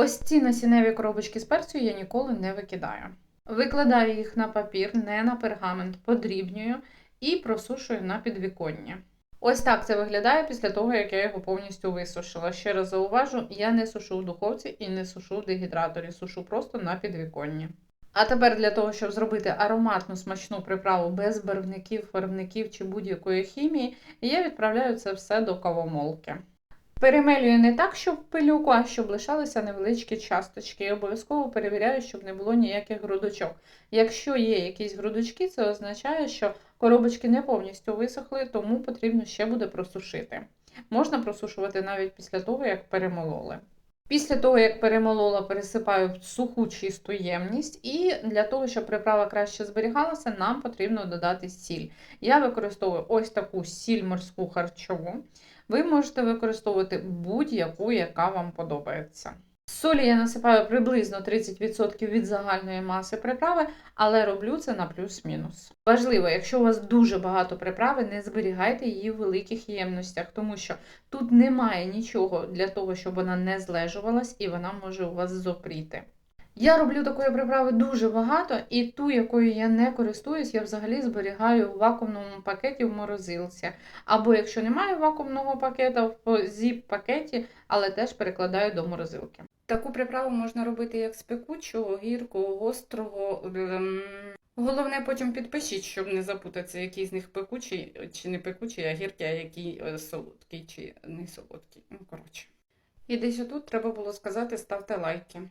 Ось ці насінневі коробочки з перцю я ніколи не викидаю. Викладаю їх на папір, не на пергамент, подрібнюю і просушую на підвіконні. Ось так це виглядає після того, як я його повністю висушила. Ще раз зауважу, я не сушу в духовці і не сушу в дегідраторі, сушу просто на підвіконні. А тепер для того, щоб зробити ароматну смачну приправу без барвників, фарбників чи будь-якої хімії, я відправляю це все до кавомолки. Перемелюю не так, щоб пилюку, а щоб лишалися невеличкі часточки. І обов'язково перевіряю, щоб не було ніяких грудочок. Якщо є якісь грудочки, це означає, що коробочки не повністю висохли, тому потрібно ще буде просушити. Можна просушувати навіть після того, як перемололи. Після того, як перемолола, пересипаю в суху чисту ємність, і для того, щоб приправа краще зберігалася, нам потрібно додати сіль. Я використовую ось таку сіль морську харчову. Ви можете використовувати будь-яку, яка вам подобається. Солі я насипаю приблизно 30% від загальної маси приправи, але роблю це на плюс-мінус. Важливо, якщо у вас дуже багато приправи, не зберігайте її в великих ємностях, тому що тут немає нічого для того, щоб вона не злежувалась і вона може у вас зопріти. Я роблю такої приправи дуже багато, і ту, якою я не користуюсь, я взагалі зберігаю в вакуумному пакеті в морозилці. Або якщо немає вакуумного пакета, в зіп-пакеті, але теж перекладаю до морозилки. Таку приправу можна робити як з пекучого, гіркого, гострого. Головне потім підпишіть, щоб не запутатися, який з них пекучий чи не пекучий, а гіркий, а який е, солодкий чи не солодкий. Ну, коротше. І десь отут треба було сказати ставте лайки.